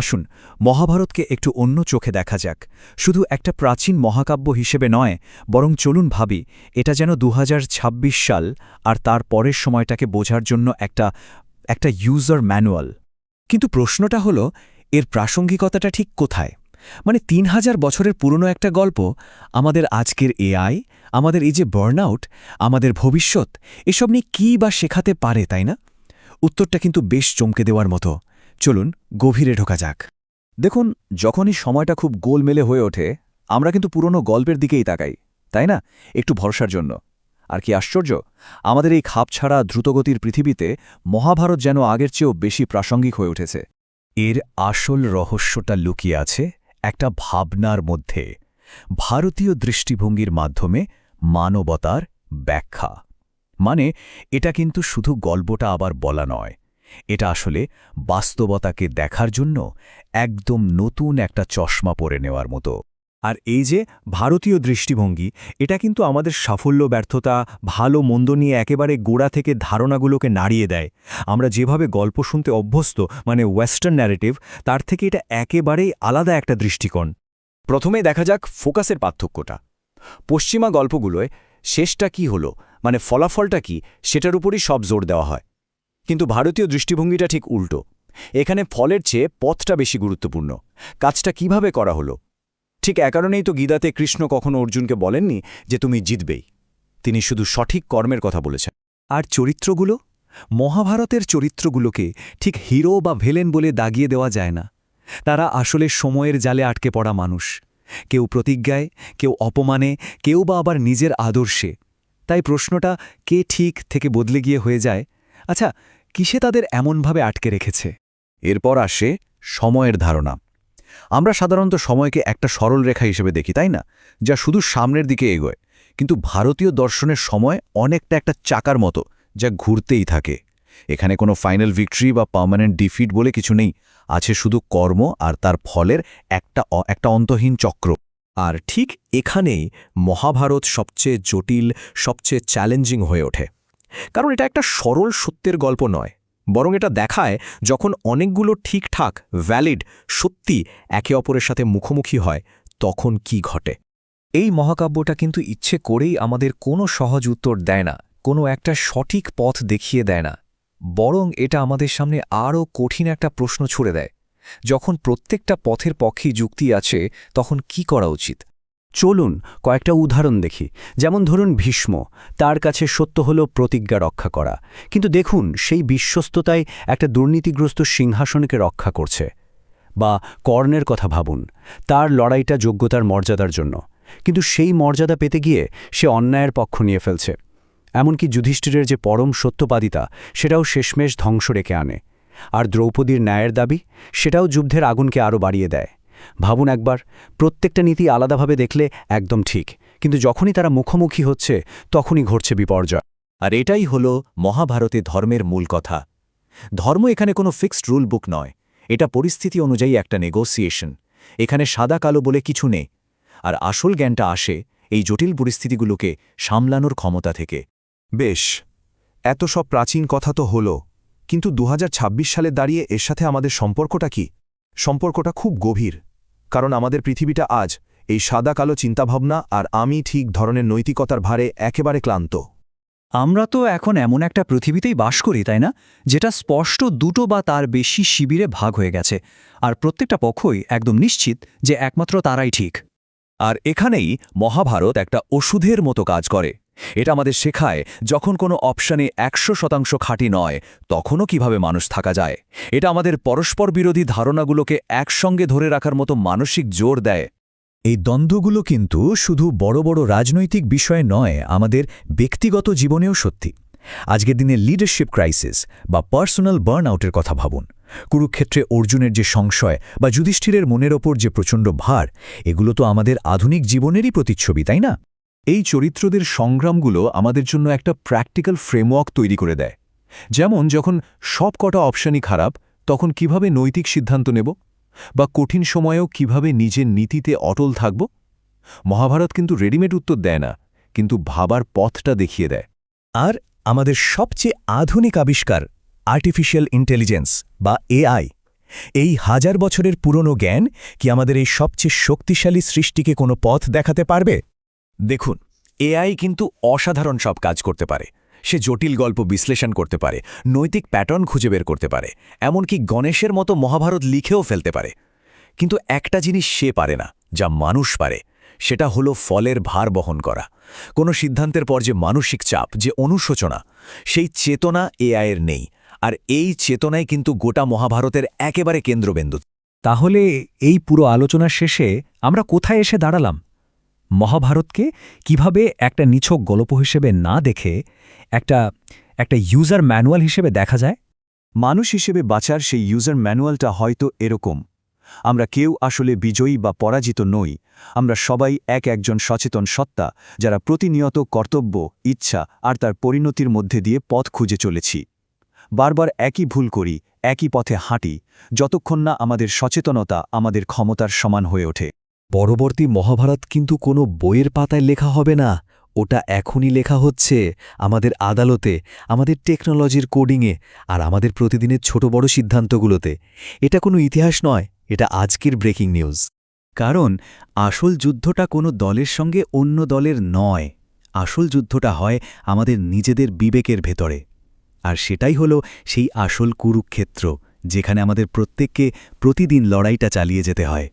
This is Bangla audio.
আসুন, মহাভারতকে একটু অন্য চোখে দেখা যাক। শুধু একটা প্রাচীন মহাকাব্য হিসেবে নয়, বরং চলুন ভাবি, এটা যেন দু হাজার ছাব্বিশ সাল আর তার পরের সময়টাকে বোঝার জন্য একটা একটা ইউজার ম্যানুয়াল কিন্তু প্রশ্নটা হলো, এর প্রাসঙ্গিকতাটা ঠিক কোথায়? মানে তিন হাজার বছরের পুরনো একটা গল্প, আমাদের আজকের এআই, আমাদের এই যে বার্নআউট আমাদের ভবিষ্যৎ, এসব নিয়ে কী বা শেখাতে পারে, তাই না? উত্তরটা কিন্তু বেশ চমকে দেওয়ার মতো। চলুন গভীরে ঢোকা যাক। দেখুন, যখনই সময়টা খুব গোলমেলে হয়ে ওঠে, আমরা কিন্তু পুরনো গল্পের দিকেই তাকাই, তাই না? একটু ভরসার জন্য। আর কি আশ্চর্য, আমাদের এই খাপছাড়া দ্রুতগতির পৃথিবীতে মহাভারত যেন আগের চেয়েও বেশি প্রাসঙ্গিক হয়ে উঠেছে। এর আসল রহস্যটা লুকিয়ে আছে একটা ভাবনার মধ্যে, ভারতীয় দৃষ্টিভঙ্গির মাধ্যমে মানবতার ব্যাখ্যা। মানে এটা কিন্তু শুধু গল্পটা আবার বলা নয় এটা আসলে বাস্তবতাকে দেখার জন্য একদম নতুন একটা চশমা পরে নেওয়ার মতো। আর এই যে ভারতীয় দৃষ্টিভঙ্গি, এটা কিন্তু আমাদের সাফল্য, ব্যর্থতা, ভালো, মন্দ নিয়ে একেবারে গোড়া থেকে ধারণাগুলোকে নাড়িয়ে দেয়। আমরা যেভাবে গল্প শুনতে অভ্যস্ত মানে ওয়েস্টার্ন ন্যারেটিভ তার থেকে এটা একেবারেই আলাদা একটা দৃষ্টিকোণ। প্রথমে দেখা যাক ফোকাসের পার্থক্যটা। পশ্চিমা গল্পগুলোয় শেষটা কি হলো মানে ফলাফলটা কি, সেটার উপরই সব জোর দেওয়া হয়। কিন্তু ভারতীয় দৃষ্টিভঙ্গিটা ঠিক উল্টো। এখানে ফলের চেয়ে পথটা বেশি গুরুত্বপূর্ণ। কাজটা কীভাবে করা হলো? ঠিক এ কারণেই তো গীতাতে কৃষ্ণ কখনো অর্জুনকে বলেননি যে তুমি জিতবেই। তিনি শুধু সঠিক কর্মের কথা বলেছেন। আর চরিত্রগুলো? মহাভারতের চরিত্রগুলোকে ঠিক হিরো বা ভেলেন বলে দাগিয়ে দেওয়া যায় না। তারা আসলে সময়ের জালে আটকে পড়া মানুষ। কেউ প্রতিজ্ঞায়, কেউ অপমানে, কেউ বা আবার নিজের আদর্শে। তাই প্রশ্নটা কে ঠিক থেকে বদলে গিয়ে হয়ে যায়? আচ্ছা কিসে তাদের এমনভাবে আটকে রেখেছে? এরপর আসে সময়ের ধারণা। আমরা সাধারণত সময়কে একটা সরল রেখা হিসেবে দেখি, তাই না? যা শুধু সামনের দিকে এগোয়। কিন্তু ভারতীয় দর্শনের সময় অনেকটা একটা চাকার মতো, যা ঘুরতেই থাকে। এখানে কোনো ফাইনাল ভিক্টরি বা পার্মানেন্ট ডিফিট বলে কিছু নেই। আছে শুধু কর্ম আর তার ফলের একটা একটা অন্তহীন চক্র। আর ঠিক এখানেই মহাভারত সবচেয়ে জটিল, সবচেয়ে চ্যালেঞ্জিং হয়ে ওঠে। কারণ এটা একটা সরল সত্যের গল্প নয়। বরং এটা দেখায় যখন অনেকগুলো ঠিকঠাক ভ্যালিড সত্যি একে অপরের সাথে মুখোমুখি হয়, তখন কি ঘটে? এই মহাকাব্যটা কিন্তু ইচ্ছে করেই আমাদের কোনো সহজ উত্তর দেয় না, কোনো একটা সঠিক পথ দেখিয়ে দেয় না। বরং এটা আমাদের সামনে আরও কঠিন একটা প্রশ্ন ছুড়ে দেয়। যখন প্রত্যেকটা পথের পক্ষেই যুক্তি আছে, তখন কি করা উচিত? চলুন কয়েকটা উদাহরণ দেখি। যেমন ধরুন ভীষ্ম, তার কাছে সত্য হল প্রতিজ্ঞা রক্ষা করা। কিন্তু দেখুন, সেই বিশ্বস্ততায় একটা দুর্নীতিগ্রস্ত সিংহাসনকে রক্ষা করছে। বা কর্ণের কথা ভাবুন, তার লড়াইটা যোগ্যতার মর্যাদার জন্য। কিন্তু সেই মর্যাদা পেতে গিয়ে সে অন্যায়ের পক্ষ নিয়ে ফেলছে। এমনকি যুধিষ্ঠিরের যে পরম সত্যবাদিতা সেটাও শেষমেশ ধ্বংস রেখে আনে। আর দ্রৌপদীর ন্যায়ের দাবি, সেটাও যুদ্ধের আগুনকে আরও বাড়িয়ে দেয়। ভাবুন একবার, প্রত্যেকটা নীতি আলাদাভাবে দেখলে একদম ঠিক, কিন্তু যখনই তারা মুখোমুখি হচ্ছে, তখনই ঘটছে বিপর্যয়। আর এটাই হল মহাভারতে ধর্মের মূল কথা। ধর্ম এখানে কোনো ফিক্সড রুল বুক নয়, এটা পরিস্থিতি অনুযায়ী একটা নেগোসিয়েশন এখানে সাদা কালো বলে কিছু নেই, আর আসল জ্ঞানটা আসে এই জটিল পরিস্থিতিগুলোকে সামলানোর ক্ষমতা থেকে। বেশ, এত সব প্রাচীন কথা তো হল, কিন্তু দু হাজার ছাব্বিশ সালে দাঁড়িয়ে এর সাথে আমাদের সম্পর্কটা কি? সম্পর্কটা খুব গভীর। কারণ আমাদের পৃথিবীটা আজ এই সাদা কালো চিন্তাভাবনা আর আমি ঠিক ধরনের নৈতিকতার ভারে একেবারে ক্লান্ত। আমরা তো এখন এমন একটা পৃথিবীতেই বাস করি, তাই না? যেটা স্পষ্ট দুটো বা তার বেশি শিবিরে ভাগ হয়ে গেছে। আর প্রত্যেকটা পক্ষই একদম নিশ্চিত যে একমাত্র তারাই ঠিক। আর এখানেই মহাভারত একটা ওষুধের মতো কাজ করে। এটা আমাদের শেখায়, যখন কোনো অপশানে একশো শতাংশ খাঁটি নয়, তখনও কীভাবে মানুষ থাকা যায়? এটা আমাদের পরস্পর বিরোধী ধারণাগুলোকে একসঙ্গে ধরে রাখার মতো মানসিক জোর দেয়। এই দ্বন্দ্বগুলো কিন্তু শুধু বড় বড় রাজনৈতিক বিষয় নয়, আমাদের ব্যক্তিগত জীবনেও সত্যি। আজকের দিনে লিডারশিপ ক্রাইসিস বা পার্সোনাল বার্ন আউটের কথা ভাবুন। কুরুক্ষেত্রে অর্জুনের যে সংশয় বা যুধিষ্ঠিরের মনের ওপর যে প্রচণ্ড ভার, এগুলো তো আমাদের আধুনিক জীবনেরই প্রতিচ্ছবি, তাই না? এই চরিত্রদের সংগ্রামগুলো আমাদের জন্য একটা প্র্যাকটিক্যাল ফ্রেমওয়ার্ক তৈরি করে দেয়। যেমন যখন সব কটা অপশানই খারাপ, তখন কীভাবে নৈতিক সিদ্ধান্ত নেব? বা কঠিন সময়েও কীভাবে নিজের নীতিতে অটল থাকব? মহাভারত কিন্তু রেডিমেড উত্তর দেয় না, কিন্তু ভাবার পথটা দেখিয়ে দেয়। আর আমাদের সবচেয়ে আধুনিক আবিষ্কার আর্টিফিশিয়াল ইন্টেলিজেন্স বা এআই এই হাজার বছরের পুরনো জ্ঞান কি আমাদের এই সবচেয়ে শক্তিশালী সৃষ্টিকে কোনো পথ দেখাতে পারবে? দেখুন, এআই কিন্তু অসাধারণ সব কাজ করতে পারে। সে জটিল গল্প বিশ্লেষণ করতে পারে, নৈতিক প্যাটার্ন খুঁজে বের করতে পারে, এমনকি গণেশের মতো মহাভারত লিখেও ফেলতে পারে। কিন্তু একটা জিনিস সে পারে না, যা মানুষ পারে, সেটা হলো ফলের ভার বহন করা। কোনো সিদ্ধান্তের পর যে মানসিক চাপ, যে অনুশোচনা, সেই চেতনা এআইয়ের নেই, আর এই চেতনাই কিন্তু গোটা মহাভারতের একেবারে কেন্দ্রবিন্দু। তাহলে এই পুরো আলোচনার শেষে আমরা কোথায় এসে দাঁড়ালাম? মহাভারতকে কীভাবে একটা নিছক গল্প হিসেবে না দেখে একটা একটা ইউজার ম্যানুয়াল হিসেবে দেখা যায়? মানুষ হিসেবে বাঁচার সেই ইউজার ম্যানুয়ালটা হয়তো এরকম। আমরা কেউ আসলে বিজয়ী বা পরাজিত নই। আমরা সবাই এক একজন সচেতন সত্তা যারা প্রতিনিয়ত কর্তব্য, ইচ্ছা আর তার পরিণতির মধ্যে দিয়ে পথ খুঁজে চলেছি। বারবার একই ভুল করি, একই পথে হাঁটি, যতক্ষণ না আমাদের সচেতনতা আমাদের ক্ষমতার সমান হয়ে ওঠে। পরবর্তী মহাভারত কিন্তু কোনো বইয়ের পাতায় লেখা হবে না। ওটা এখনই লেখা হচ্ছে আমাদের আদালতে, আমাদের টেকনোলজির কোডিংয়ে আর আমাদের প্রতিদিনের ছোট বড় সিদ্ধান্তগুলোতে। এটা কোনো ইতিহাস নয়, এটা আজকের ব্রেকিং নিউজ। কারণ আসল যুদ্ধটা কোনো দলের সঙ্গে অন্য দলের নয়। আসল যুদ্ধটা হয় আমাদের নিজেদের বিবেকের ভেতরে। আর সেটাই হলো সেই আসল কুরুক্ষেত্র, যেখানে আমাদের প্রত্যেককে প্রতিদিন লড়াইটা চালিয়ে যেতে হয়।